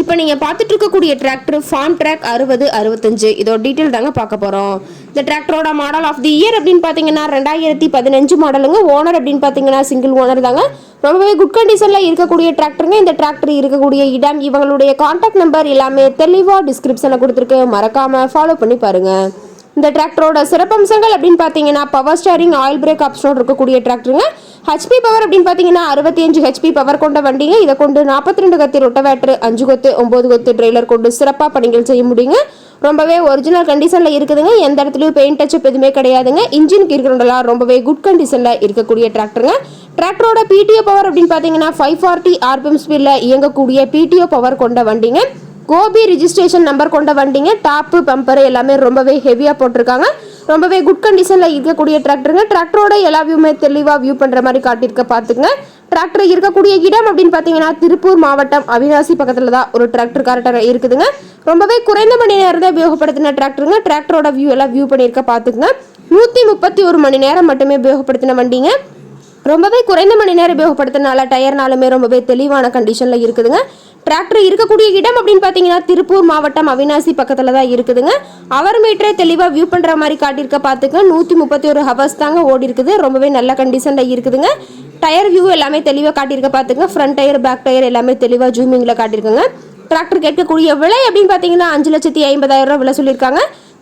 இப்போ நீங்கள் பார்த்துட்டு இருக்கக்கூடிய டிராக்டர் ஃபார்ம் ட்ராக் அறுபது அறுபத்தஞ்சு. இதோட டீட்டெயில் தாங்க பார்க்க போகிறோம் இந்த டிராக்டரோட மாடல் ஆஃப் தி இயர் அப்படின்னு பார்த்தீங்கன்னா ரெண்டாயிரத்தி பதினஞ்சு மாடலுங்க ஓனர் அப்படின்னு பார்த்தீங்கன்னா சிங்கிள் ஓனர் தாங்க. ரொம்பவே குட் கண்டிஷனில் இருக்கக்கூடிய டிராக்டருங்க இந்த டிராக்டர் இருக்கக்கூடிய இடம் இவங்களுடைய காண்டாக்ட் நம்பர் எல்லாமே தெளிவாக டிஸ்கிரிப்ஷனில் கொடுத்துருக்கு. மறக்காமல் ஃபாலோ பண்ணி பாருங்கள் இந்த டிராக்டரோட சிறப்பம்சங்கள் அப்படின்னு பார்த்தீங்கன்னா பவர் ஸ்டாரிங் ஆயில் பிரேக் ஆப்ஷனோடு இருக்கக்கூடிய டிராக்டருங்க ஹெச்பி பவர் அப்படின்னு பார்த்தீங்கன்னா அறுபத்தி அஞ்சு ஹெச்பி பவர் கொண்ட வண்டிங்க. இதை கொண்டு நாற்பத்தி ரெண்டு கத்தி ரொட்டவேட்டர் அஞ்சு கொத்து ஒம்பது கொத்து ட்ரெய்லர் கொண்டு சிறப்பாக பணிகள் செய்ய முடியுங்க. ரொம்பவே ஒரிஜினல் கண்டிஷனில் இருக்குதுங்க. எந்த இடத்துலையும் பெயிண்ட் டச்சப் எதுவுமே கிடையாதுங்க. இன்ஜின் இருக்கிறவங்களாம் ரொம்பவே குட் கண்டிஷனில் இருக்கக்கூடிய டிராக்டருங்க டிராக்டரோட பிடிஓ பவர் அப்படின்னு பார்த்தீங்கன்னா ஃபைவ் ஃபார்ட்டி ஆர்பிஎம் ஸ்பீடில் இயங்கக்கூடிய பிடிஓ பவர் கொண்ட வண்டிங்க. கோபி ரிஜிஸ்ட்ரேஷன் நம்பர் கொண்ட வண்டிங்க டாப்பு பம்பர் எல்லாமே ரொம்பவே ஹெவியாக போட்டிருக்காங்க. ரொம்பவே குட் கண்டிஷனில் இருக்கக்கூடிய டிராக்டருங்க டிராக்டரோட எல்லா வியூமே தெளிவாக வியூ பண்ணுற மாதிரி காட்டியிருக்க பார்த்துக்குங்க. டிராக்டர் இருக்கக்கூடிய இடம் அப்படின்னு பார்த்தீங்கன்னா திருப்பூர் மாவட்டம் அவினாசி பக்கத்தில் தான் ஒரு டிராக்டர் கரெக்டாக இருக்குதுங்க. ரொம்பவே குறைந்த மணி நேரம் தான் உபயோகப்படுத்தின டிராக்டருங்க டிராக்டரோட வியூ எல்லாம் வியூ பண்ணியிருக்க பார்த்துக்குங்க. நூற்றி முப்பத்தி ஒரு மணி நேரம் மட்டுமே உபயோகப்படுத்தின வண்டிங்க. ரொம்பவே குறைந்த மணி நேரம் உபயோகப்படுத்தினால டயர்னாலுமே ரொம்பவே தெளிவான கண்டிஷனில் இருக்குதுங்க. டிராக்டர் இருக்கக்கூடிய இடம் அப்படின்னு பார்த்தீங்கன்னா திருப்பூர் மாவட்டம் அவினாசி பக்கத்தில் தான் இருக்குதுங்க. அவர் மீட்டரே தெளிவாக வியூ பண்ணுற மாதிரி காட்டியிருக்க பார்த்துக்க நூற்றி முப்பத்தி ஒரு ஹவர்ஸ் தாங்க ஓடி இருக்குது. ரொம்பவே நல்ல கண்டிஷனில் இருக்குதுங்க. டயர் வியூ எல்லாமே தெளிவாக காட்டியிருக்க பார்த்துங்க ஃப்ரண்ட் டயர் பேக் டயர் எல்லாமே தெளிவாக ஜூமிங்கில் காட்டியிருக்குங்க. டிராக்டர் கேட்கக்கூடிய விலை அப்படின்னு பார்த்தீங்கன்னா அஞ்சு லட்சத்தி ஐம்பதாயிரம் ரூபா விலை சொல்லியிருக்காங்க.